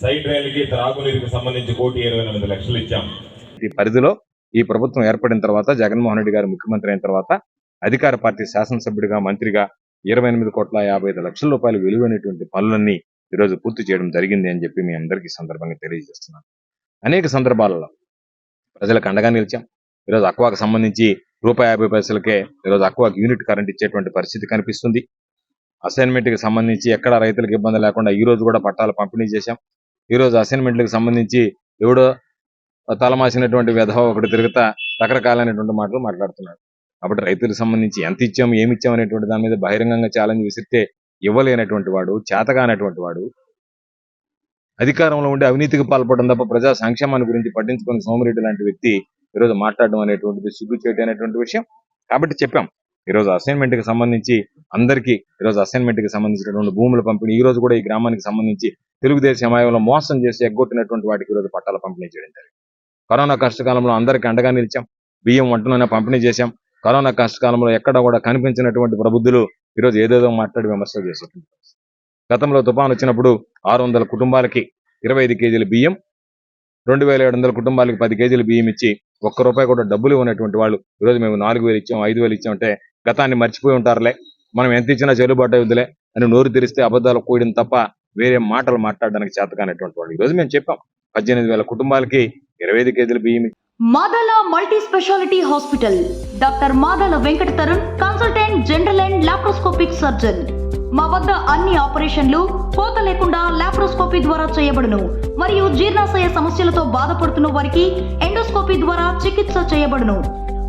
Side రైలుకి త్రాగునీరుకి సంబంధించి కోటి ఇరవై ఎనిమిది లక్షలు ఇచ్చాం. ఈ పరిధిలో ఈ ప్రభుత్వం ఏర్పడిన తర్వాత జగన్మోహన్ రెడ్డి గారు ముఖ్యమంత్రి అయిన తర్వాత అధికార పార్టీ శాసనసభ్యుడిగా మంత్రిగా ఇరవై ఎనిమిది కోట్ల యాభై ఐదు లక్షల రూపాయలు విలువైనటువంటి పనులన్నీ ఈరోజు పూర్తి చేయడం జరిగింది అని చెప్పి మీ అందరికీ సందర్భంగా తెలియజేస్తున్నాను. అనేక సందర్భాలలో ప్రజలకు అండగా నిలిచాం. ఈరోజు అక్వాకు సంబంధించి రూపాయి యాభై పైసలకే ఈరోజు అక్వాకు యూనిట్ కరెంట్ ఇచ్చేటువంటి పరిస్థితి కనిపిస్తుంది. అసైన్మెంట్కి సంబంధించి ఎక్కడ రైతులకు ఇబ్బంది లేకుండా ఈ రోజు కూడా పట్టాలు పంపిణీ చేశాం. ఈ రోజు అసైన్మెంట్లకు సంబంధించి ఎవడో తలమాసినటువంటి విధవ ఒకటి తిరుగుతా రకరకాలైనటువంటి మాటలు మాట్లాడుతున్నాడు. కాబట్టి రైతులకు సంబంధించి ఎంత ఇచ్చాము ఏమి ఇచ్చాము అనేటువంటి దాని మీద బహిరంగంగా ఛాలెంజ్ విసిరితే ఇవ్వలేనటువంటి వాడు చేతగానటువంటి వాడు అధికారంలో ఉండి అవినీతికి పాల్పడడం తప్ప ప్రజా సంక్షేమాన్ని గురించి పట్టించుకుని సోమిరెడ్డి లాంటి వ్యక్తి ఈరోజు మాట్లాడడం అనేటువంటిది సిగ్గుచేటు అనేటువంటి విషయం. కాబట్టి చెప్పాం ఈరోజు అసైన్మెంట్కి సంబంధించి అందరికీ ఈరోజు అసైన్మెంట్కి సంబంధించినటువంటి భూముల పంపిణీ ఈ రోజు కూడా ఈ గ్రామానికి సంబంధించి తెలుగుదేశం ఆయంలో మోసం చేసి ఎగ్గొట్టినటువంటి వాటికి ఈరోజు పట్టాల పంపిణీ చేయడం జరిగింది. కరోనా కష్టకాలంలో అందరికీ అండగా నిలిచాం. బియ్యం వంటలోనే పంపిణీ చేశాం. కరోనా కష్టకాలంలో ఎక్కడ కూడా కనిపించినటువంటి ప్రబుద్ధులు ఈరోజు ఏదేదో మాట్లాడి విమర్శలు చేసేటువంటి గతంలో తుఫాన్ వచ్చినప్పుడు ఆరు వందల కుటుంబాలకి ఇరవై ఐదు కేజీల బియ్యం రెండు వేల ఏడు వందల కుటుంబాలకి పది కేజీల బియ్యం ఇచ్చి ఒక్క రూపాయి కూడా డబ్బులు ఇవ్వనటువంటి వాళ్ళు ఈరోజు మేము నాలుగు వేలు ఇచ్చాం ఐదు వేలు ఇచ్చామంటే గతాన్ని మర్చిపోయి ఉంటారులే. మనం ఎంత ఇచ్చినా చెల్లుబాటు అవుతుందిలే అని నోరు తెరిస్తే అబద్ధాలు కూడిన తప్ప వేరే మాటలు మాట్లాడడానికి చేతకానటువంటి వాళ్ళు ఈరోజు మేము చెప్పాం పద్దెనిమిది వేల కుటుంబాలకి ఇరవై ఐదు కేజీల బియ్యం Madala multi speciality hospital. Doctor Madala Venkata Tarun consultant general and laparoscopic surgeon. మా వద్ద అన్ని ఆపరేషన్లు కోత లేకుండా లాప్రోస్కోపీ ద్వారా చేయబడును. మరియు జీర్ణాశయ సమస్యలతో బాధపడుతున్న వారికి ఎండోస్కోపీ ద్వారా చికిత్స చేయబడును.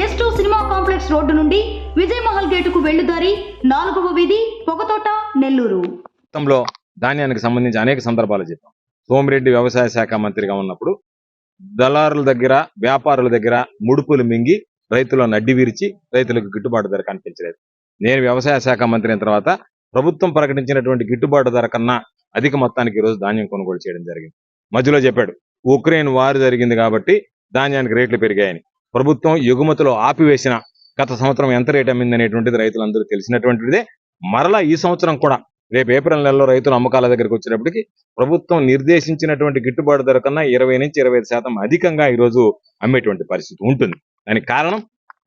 S two cinema complex road నుండి విజయమహల్ గేటుకు వెళ్ళుదారి నాలుగవ వీధి పొగతోట నెల్లూరు. గతంలో ధాన్యానికి సంబంధించి అనేక సందర్భాలు చెప్పాం. సోమిరెడ్డి వ్యవసాయ శాఖ మంత్రిగా ఉన్నప్పుడు దళారుల దగ్గర వ్యాపారుల దగ్గర ముడుపులు మింగి రైతులను అడ్డి విరిచి రైతులకు గిట్టుబాటు ధర కనిపించలేదు. నేను వ్యవసాయ శాఖ మంత్రి అయిన తర్వాత ప్రభుత్వం ప్రకటించినటువంటి గిట్టుబాటు ధర కన్నా అధిక మొత్తానికి ఈరోజు ధాన్యం కొనుగోలు చేయడం జరిగింది. మధ్యలో చెప్పాడు ఉక్రెయిన్ వారు జరిగింది కాబట్టి ధాన్యానికి రేట్లు పెరిగాయని. ప్రభుత్వం ఎగుమతులు ఆపివేసిన గత సంవత్సరం ఎంత రేట్ అమ్మిందనేటువంటిది రైతులందరూ తెలిసినటువంటిదే. మరలా ఈ సంవత్సరం కూడా రేపు ఏప్రిల్ నెలలో రైతుల అమ్మకాల దగ్గరికి వచ్చినప్పటికీ ప్రభుత్వం నిర్దేశించినటువంటి గిట్టుబాటు ధర కన్నా ఇరవై నుంచి ఇరవై ఐదు శాతం అధికంగా ఈరోజు అమ్మేటువంటి పరిస్థితి ఉంటుంది. దానికి కారణం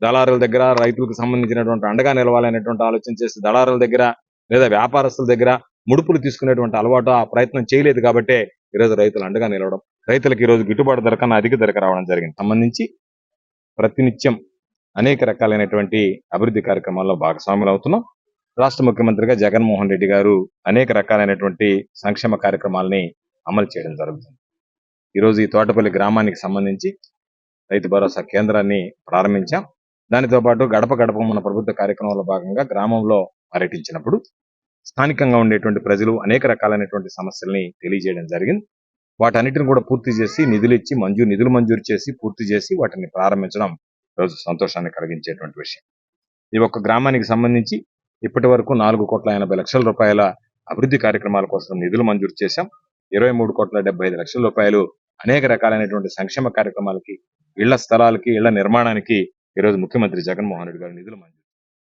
దళారుల దగ్గర రైతులకు సంబంధించినటువంటి అండగా నిలవాలనేటువంటి ఆలోచన చేసి దళారుల దగ్గర లేదా వ్యాపారస్తుల దగ్గర ముడుపులు తీసుకునేటువంటి అలవాటు ఆ ప్రయత్నం చేయలేదు కాబట్టే ఈరోజు రైతులు అండగా నిలవడం రైతులకు ఈ రోజు గిట్టుబాటు ధర కన్నా అధిక ధరకు రావడం జరిగింది. సంబంధించి ప్రతినిత్యం అనేక రకాలైనటువంటి అభివృద్ధి కార్యక్రమాల్లో భాగస్వాములు అవుతున్నాం రాష్ట్ర ముఖ్యమంత్రిగా జగన్మోహన్ రెడ్డి గారు అనేక రకాలైనటువంటి సంక్షేమ కార్యక్రమాలని అమలు చేయడం జరుగుతుంది. ఈరోజు ఈ తోటపల్లి గ్రామానికి సంబంధించి రైతు భరోసా కేంద్రాన్ని ప్రారంభించాం. దానితో పాటు గడప గడప మన ప్రభుత్వ కార్యక్రమంలో భాగంగా గ్రామంలో పర్యటించినప్పుడు స్థానికంగా ఉండేటువంటి ప్రజలు అనేక రకాలైనటువంటి సమస్యల్ని తెలియజేయడం జరిగింది. వాటన్నిటిని కూడా పూర్తి చేసి నిధులు ఇచ్చి మంజూరు నిధులు మంజూరు చేసి పూర్తి చేసి వాటిని ప్రారంభించడం రోజు సంతోషాన్ని కలిగించేటువంటి విషయం. ఈ ఒక్క గ్రామానికి సంబంధించి ఇప్పటి వరకు నాలుగు కోట్ల ఎనభై లక్షల రూపాయల అభివృద్ధి కార్యక్రమాల కోసం నిధులు మంజూరు చేశాం. ఇరవై మూడు కోట్ల డెబ్బై ఐదు లక్షల రూపాయలు అనేక రకాలైనటువంటి సంక్షేమ కార్యక్రమాలకి ఇళ్ళ స్థలాలకి ఇళ్ళ నిర్మాణానికి ఈరోజు ముఖ్యమంత్రి జగన్మోహన్ రెడ్డి గారు నిధులు మంజూరు